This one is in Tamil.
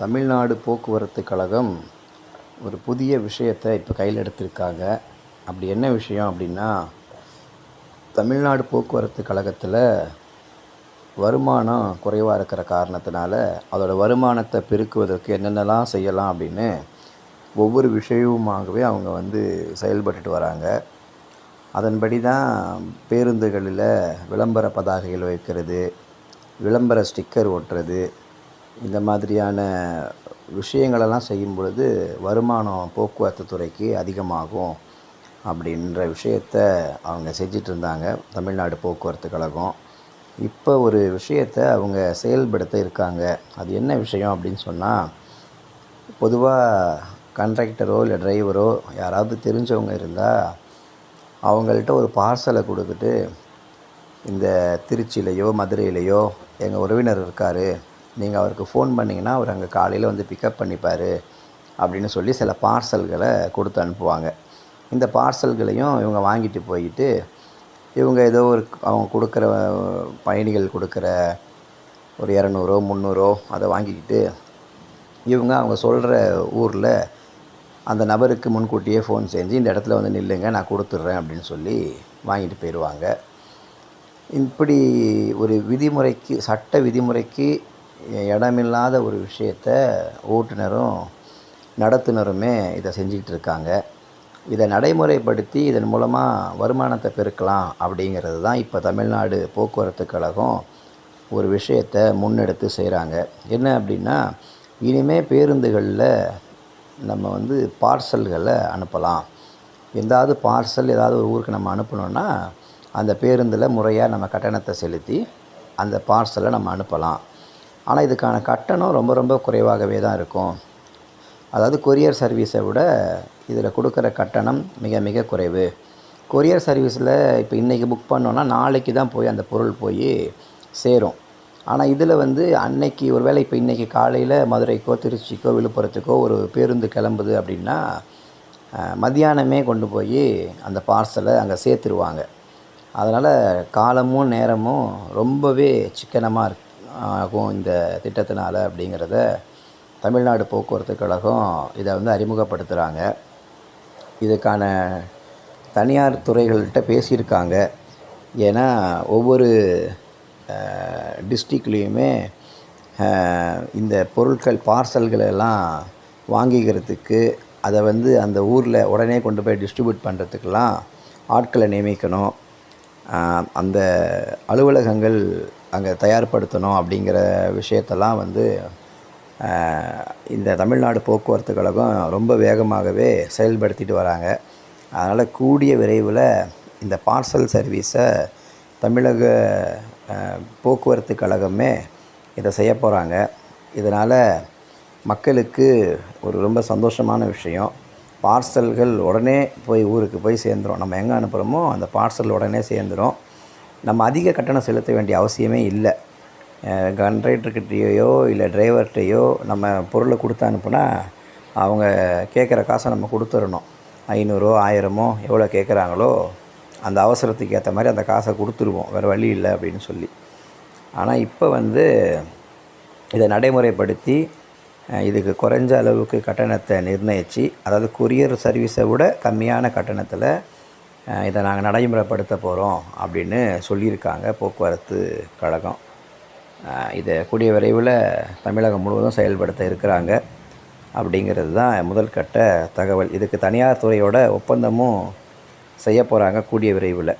தமிழ்நாடு போக்குவரத்து கழகம் ஒரு புதிய விஷயத்தை இப்போ கையில் எடுத்திருக்காங்க. அப்படி என்ன விஷயம் அப்படின்னா தமிழ்நாடு போக்குவரத்து கழகத்தில் வருமானம் குறைவாக இருக்கிற காரணத்தினால அதோடய வருமானத்தை பெருக்குவதற்கு என்னென்னலாம் செய்யலாம் அப்படின்னு ஒவ்வொரு விஷயமாகவே அவங்க வந்து செயல்பட்டுட்டு வராங்க. அதன்படி தான் பேருந்துகளில் விளம்பர பதாகைகள் வைக்கிறது விளம்பர ஸ்டிக்கர் ஒட்டுறது இந்த மாதிரியான விஷயங்களெல்லாம் செய்யும் பொழுது வருமானம் போக்குவரத்து துறைக்கு அதிகமாகும் அப்படின்ற விஷயத்த அவங்க செஞ்சிட்டு இருந்தாங்க தமிழ்நாடு போக்குவரத்து கழகம். இப்போ ஒரு விஷயத்தை அவங்க செயல்படுத்த இருக்காங்க. அது என்ன விஷயம் அப்படின்னு சொன்னால் பொதுவாக கண்ட்ரக்டரோ இல்லை டிரைவரோ யாராவது தெரிஞ்சவங்க இருந்தால் அவங்கள்ட்ட ஒரு பார்சலை கொடுத்துட்டு இந்த திருச்சியிலையோ மதுரையிலையோ எங்கள் உறவினர் இருக்கார். நீங்கள் அவருக்கு ஃபோன் பண்ணிங்கன்னா அவர் அங்கே காலையில் வந்து பிக்கப் பண்ணிப்பார் அப்படின்னு சொல்லி சில பார்சல்களை கொடுத்து அனுப்புவாங்க. இந்த பார்சல்களையும் இவங்க வாங்கிட்டு போயிட்டு இவங்க ஏதோ ஒரு அவங்க கொடுக்குற பயணிகள் கொடுக்குற ஒரு இரநூறோ முந்நூறோ அதை வாங்கிக்கிட்டு இவங்க அவங்க சொல்கிற ஊரில் அந்த நபருக்கு முன்கூட்டியே ஃபோன் செஞ்சு இந்த இடத்துல வந்து நில்லுங்க நான் கொடுத்துட்றேன் அப்படின்னு சொல்லி வாங்கிட்டு போயிடுவாங்க இப்படி ஒரு விதிமுறைக்கு சட்ட விதிமுறைக்கு இடமில்லாத ஒரு விஷயத்த ஓட்டுநரும் நடத்துனருமே இதை செஞ்சுக்கிட்டு இருக்காங்க இதை நடைமுறைப்படுத்தி இதன் மூலமாக வருமானத்தை பெருக்கலாம் அப்படிங்கிறது தான் இப்போ தமிழ்நாடு போக்குவரத்து கழகம் ஒரு விஷயத்தை முன்னெடுத்து செய்கிறாங்க. என்ன அப்படின்னா இனிமேல் பேருந்துகளில் நம்ம வந்து பார்சல்களை அனுப்பலாம். எந்தாவது பார்சல் ஏதாவது ஒரு ஊருக்கு நம்ம அனுப்பணுன்னா அந்த பேருந்தில் முறையாக நம்ம கட்டணத்தை செலுத்தி அந்த பார்சலை நம்ம அனுப்பலாம். ஆனால் இதுக்கான கட்டணம் ரொம்ப ரொம்ப குறைவாகவே தான் இருக்கும். அதாவது கொரியர் சர்வீஸை விட இதில் கொடுக்குற கட்டணம் மிக மிக குறைவு. கொரியர் சர்வீஸில் இப்போ இன்றைக்கி புக் பண்ணோன்னா நாளைக்கு தான் போய் அந்த பொருள் போய் சேரும். ஆனால் இதில் வந்து அன்னைக்கு ஒரு வேளை இப்போ இன்றைக்கி காலையில் மதுரைக்கோ திருச்சிக்கோ விழுப்புரத்துக்கோ ஒரு பேருந்து கிளம்புது அப்படின்னா மத்தியானமே கொண்டு போய் அந்த பார்சலை அங்கே சேர்த்துருவாங்க. அதனால் காலமும் நேரமும் ரொம்பவே சிக்கனமாக இருக்குது ஆகும் இந்த திட்டத்தினால் அப்படிங்கிறத தமிழ்நாடு போக்குவரத்து கழகம் இதை வந்து அறிமுகப்படுத்துகிறாங்க இதுக்கான தனியார் துறைகள்கிட்ட பேசியிருக்காங்க. ஏன்னா ஒவ்வொரு டிஸ்ட்ரிக்ட்லேயுமே இந்த பொருட்கள் பார்சல்களை எல்லாம் வாங்கிக்கிறதுக்கு அதை வந்து அந்த ஊரில் உடனே கொண்டு போய் டிஸ்ட்ரிபியூட் பண்ணுறதுக்கெல்லாம் ஆட்களை நியமிக்கணும். அந்த அலுவலகங்கள் அங்கே தயார்படுத்தணும் அப்படிங்கிற விஷயத்தெல்லாம் வந்து இந்த தமிழ்நாடு போக்குவரத்து கழகம் ரொம்ப வேகமாகவே செயல்படுத்திட்டு வராங்க. அதனால் கூடிய விரைவில் இந்த பார்சல் சர்வீஸை தமிழக போக்குவரத்து கழகமே இதை செய்ய போகிறாங்க இதனால் மக்களுக்கு ஒரு ரொம்ப சந்தோஷமான விஷயம். பார்சல்கள் உடனே போய் ஊருக்கு போய் சேர்ந்துடும் நம்ம எங்கே அனுப்புகிறோமோ அந்த பார்சல் உடனே சேர்ந்துடும் நம்ம அதிக கட்டணம் செலுத்த வேண்டிய அவசியமே இல்லை. கண்ட்ரைட்டர்கிட்டேயோ இல்லை டிரைவர்கிட்டையோ நம்ம பொருளை கொடுத்து அனுப்புனா அவங்க கேட்குற காசை நம்ம கொடுத்துடணும் ஐநூறோ ஆயிரமோ எவ்வளோ கேட்குறாங்களோ அந்த அவசரத்துக்கு ஏற்ற மாதிரி அந்த காசை கொடுத்துருவோம். வேறு வழி இல்லை அப்படின்னு சொல்லி. ஆனால் இப்போ வந்து இதை நடைமுறைப்படுத்தி இதுக்கு குறைஞ்ச அளவுக்கு கட்டணத்தை நிர்ணயித்து அதாவது கொரியர் சர்வீஸை விட கம்மியான கட்டணத்தில் இதை நாங்கள் நடைமுறைப்படுத்த போகிறோம் அப்படின்னு சொல்லியிருக்காங்க போக்குவரத்து கழகம். இதை கூடிய விரைவில் தமிழகம் முழுவதும் செயல்படுத்த இருக்கிறாங்க அப்படிங்கிறது தான் முதல் கட்ட தகவல். இதுக்கு தனியார் துறையோட ஒப்பந்தமும் செய்ய போகிறாங்க கூடிய விரைவில்.